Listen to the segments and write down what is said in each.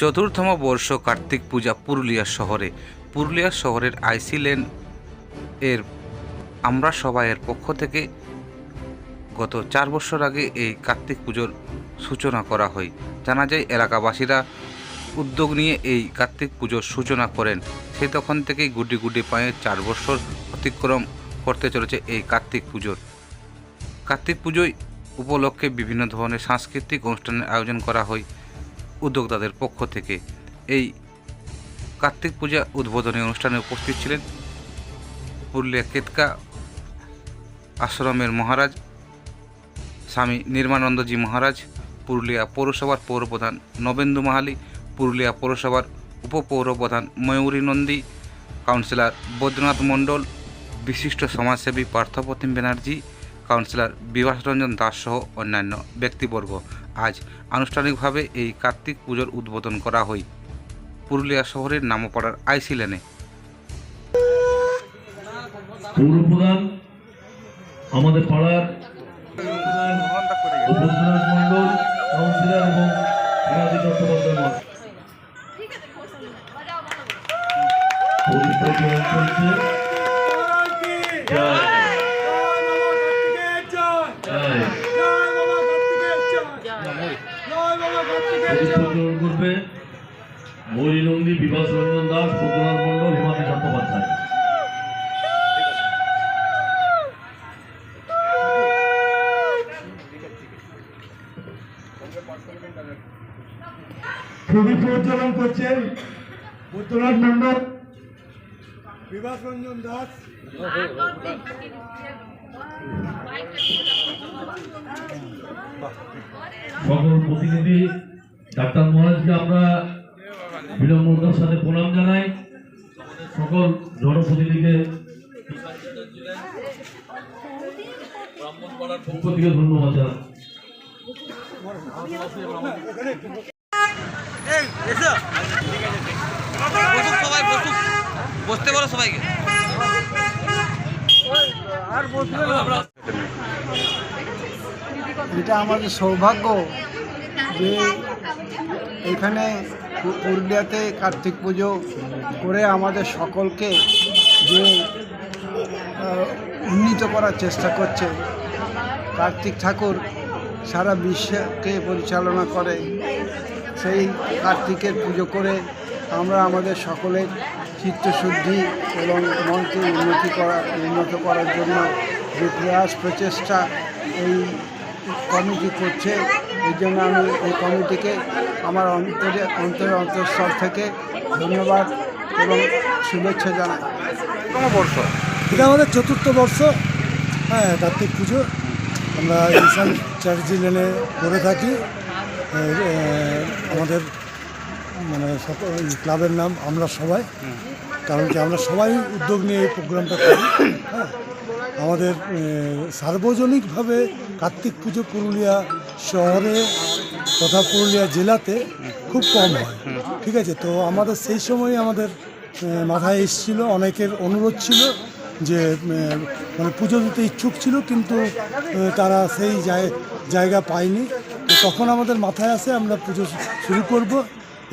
চতুর্থম বর্ষ কার্তিক পূজা পুরুলিয়া শহরে। পুরুলিয়া শহরের আইসি লেন এর আমরা সবাইয়ের পক্ষ থেকে গত চার বছর আগে এই কার্তিক পুজোর সূচনা করা হয়। জানা যায়, এলাকাবাসীরা উদ্যোগ নিয়ে এই কার্তিক পুজোর সূচনা করেন। সেই তখন থেকেই গুড্ডি গুড্ডি পায়ে চার বছর অতিক্রম করতে চলেছে এই কার্তিক পুজোর কার্তিক পুজোয় উপলক্ষে বিভিন্ন ধরনের সাংস্কৃতিক অনুষ্ঠানের আয়োজন করা হয়। উদ্যোক্তাদের পক্ষ থেকে এই কার্তিক পূজা উদ্বোধনী অনুষ্ঠানে উপস্থিত ছিলেন পুরুলিয়া কেতকা আশ্রমের মহারাজ, স্বামী নির্মানন্দজি মহারাজ, পুরুলিয়া পৌরসভার পৌরপ্রধান নবেন্দু মাহালি, পুরুলিয়া পৌরসভার উপপৌরপ্রধান ময়ূরী নন্দী, কাউন্সিলর বৈদ্যনাথ মণ্ডল, বিশিষ্ট সমাজসেবী পার্থপ্রতিম ব্যানার্জি কাউন্সিলর বিভাস রঞ্জন দাস সহ অন্যান্য ব্যক্তিবর্গ। আজ আনুষ্ঠানিকভাবে এই কার্তিক পুজোর উদ্বোধন করা হয়। পুরুলিয়া শহরের নামপাড়ার আইসি লেনে। পৌরপ্রধান আমাদের পাড়ার উপপ্রধান মন্ডল কাউন্সিলর এবং রাজি চট্টোপাধ্যায় পবিত্র চলছে। পবিত্র গ্রহণ করবে মৌলী নন্দী বিভাস রঞ্জন দাস বৈদ্যনাথ মন্ডল হিমাদ্রি চট্টোপাধ্যায়। প্রদীপ প্রজ্বলন করছেন বৈদ্যনাথ মন্ডল বিভাস রঞ্জন দাস। সকল প্রতিনিধি, ডাক্তার মহারাজকে আমরা বিনম্রতার সাথে প্রণাম জানাই। সকল জনপ্রতিনিধিকে পক্ষ থেকে ধন্যবাদ জানাই। বসতে বলো সবাইকে। এটা আমাদের সৌভাগ্য যে এখানে পুরুলিয়াতে কার্তিক পুজো করে আমাদের সকলকে যে উন্নীত করার চেষ্টা করছে। কার্তিক ঠাকুর সারা বিশ্বকে পরিচালনা করে। সেই কার্তিকের পুজো করে আমরা আমাদের সকলের চিত্তশুদ্ধি এবং মনকে উন্নতি করা উন্নত করার জন্য যে প্রয়াস প্রচেষ্টা এই কমিটি করছে এই জন্য আমি এই কমিটিকে আমার অন্তরে অন্তরে অন্তঃস্থল থেকে ধন্যবাদ এবং শুভেচ্ছা জানাই। বর্ষ। এটা আমাদের চতুর্থ বর্ষ। হ্যাঁ কার্তিক পুজো। আমরা ঈশান চ্যাটার্জি লেনে করে থাকি। আমাদের মানে সকল ক্লাবের নাম আমরা সবাই। কারণ কি আমরা সবাই উদ্যোগ নিয়ে এই প্রোগ্রামটা করি হ্যাঁ? আমাদের সার্বজনিকভাবে কার্তিক পুজো পুরুলিয়া শহরে তথা পুরুলিয়া জেলাতে খুব কম হয়, ঠিক আছে? তো আমাদের সেই সময় আমাদের মাথায় এসেছিল, অনেকের অনুরোধ ছিল যে মানে পুজো দিতে ইচ্ছুক ছিল কিন্তু তারা সেই জায়- জায়গা পায়নি। তখন আমাদের মাথায় আসে আমরা পুজো শুরু করব।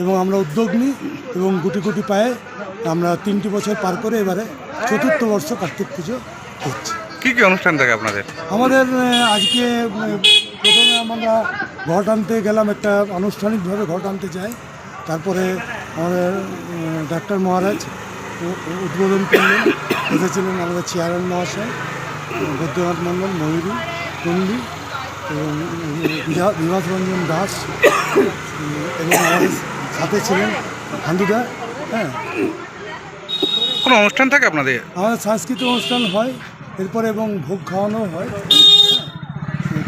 এবং আমরা উদ্যোগ নিই এবং গুটি গুটি পায়ে আমরা তিনটি বছর পার করে এবারে চতুর্থ বর্ষ কার্তিক পুজো হচ্ছে। কি কি অনুষ্ঠান থাকে আপনাদের? আমাদের আজকে প্রথমে আমরা ঘট আনতে গেলাম একটা আনুষ্ঠানিকভাবে ঘট আনতে যাই। তারপরে আমাদের ডাক্তার মহারাজ উদ্বোধন করলেন। এসেছিলেন আমাদের চেয়ারম্যান মহাশয় বৈদ্যনাথ মণ্ডল ময়ূরী টন্ডি এবং বিভাস রঞ্জন দাস এবং আমাদের সাথে ছিলেন। হান্দুদা হ্যাঁ। কোনো অনুষ্ঠান থাকে আপনাদের? আমাদের সাংস্কৃতিক অনুষ্ঠান হয় এরপরে এবং ভোগ খাওয়ানো হয়।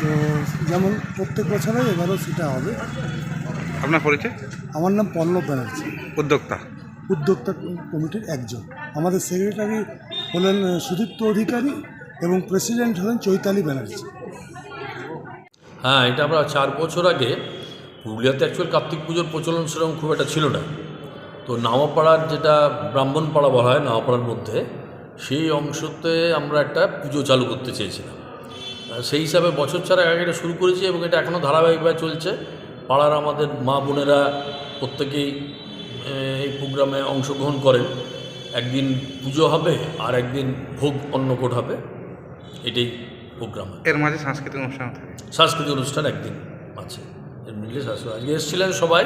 তো যেমন প্রত্যেক বছরে এবারও সেটা হবে। আপনার পরিচয়? আমার নাম পল্লব ব্যানার্জি। উদ্যোক্তা? উদ্যোক্তা কমিটির একজন। আমাদের সেক্রেটারি হলেন সুদীপ্ত অধিকারী এবং প্রেসিডেন্ট হলেন চৈতালি ব্যানার্জি। হ্যাঁ এটা আমরা চার বছর আগে পুরুলিয়াতে অ্যাকচুয়াল কার্তিক পুজোর প্রচলন সেরকম খুব একটা ছিল না। তো নাওয়াপাড়ার যেটা ব্রাহ্মণপাড়া বলা হয় নাওয়াপাড়ার মধ্যে সেই অংশতে আমরা একটা পুজো চালু করতে চেয়েছিলাম। সেই হিসাবে বছর ছাড়া আগে এটা শুরু করেছি এবং এটা এখনও ধারাবাহিকভাবে চলছে। পাড়ার আমাদের মা বোনেরা প্রত্যেকেই এই প্রোগ্রামে অংশগ্রহণ করেন। একদিন পুজো হবে আর একদিন ভোগ অন্নকূট হবে। এটাই প্রোগ্রাম। এর মাঝে সাংস্কৃতিক অনুষ্ঠান সাংস্কৃতিক অনুষ্ঠান একদিন আছে। মিলে সাংস্কৃতিক আজকে এসেছিলেন সবাই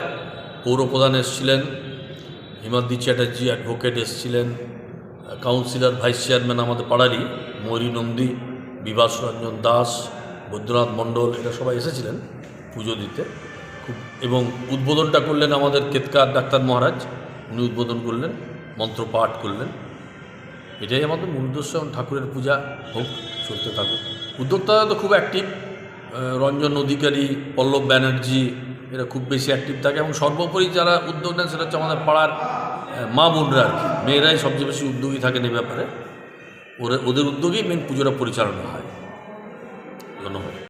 পৌর প্রধান এসেছিলেন হিমাদ্রি চ্যাটার্জি অ্যাডভোকেট এসেছিলেন কাউন্সিলর ভাইস চেয়ারম্যান আমাদের পাড়ারই ময়ূরী নন্দী বিভাস রঞ্জন দাস বৈদ্যনাথ মণ্ডল এরা সবাই এসেছিলেন পুজো দিতে। খুব, এবং উদ্বোধনটা করলেন আমাদের কেতকার ডাক্তার মহারাজ, উনি উদ্বোধন করলেন, মন্ত্র পাঠ করলেন। এটাই আমাদের মূল উদ্দেশ্য ঠাকুরের পূজা হোক, চলতে থাকুক। উদ্যোক্তারা তো খুব অ্যাক্টিভ রঞ্জন অধিকারী, পল্লব ব্যানার্জি, এরা খুব বেশি অ্যাক্টিভ থাকে এবং সর্বোপরি যারা উদ্যোগ নেন সেটা হচ্ছে আমাদের পাড়ার মা বোনরা আর কি। মেয়েরাই সবচেয়ে বেশি উদ্যোগী থাকেন এই ব্যাপারে। ওরা ওদের উদ্যোগেই মেন পুজোটা পরিচালনা হয়।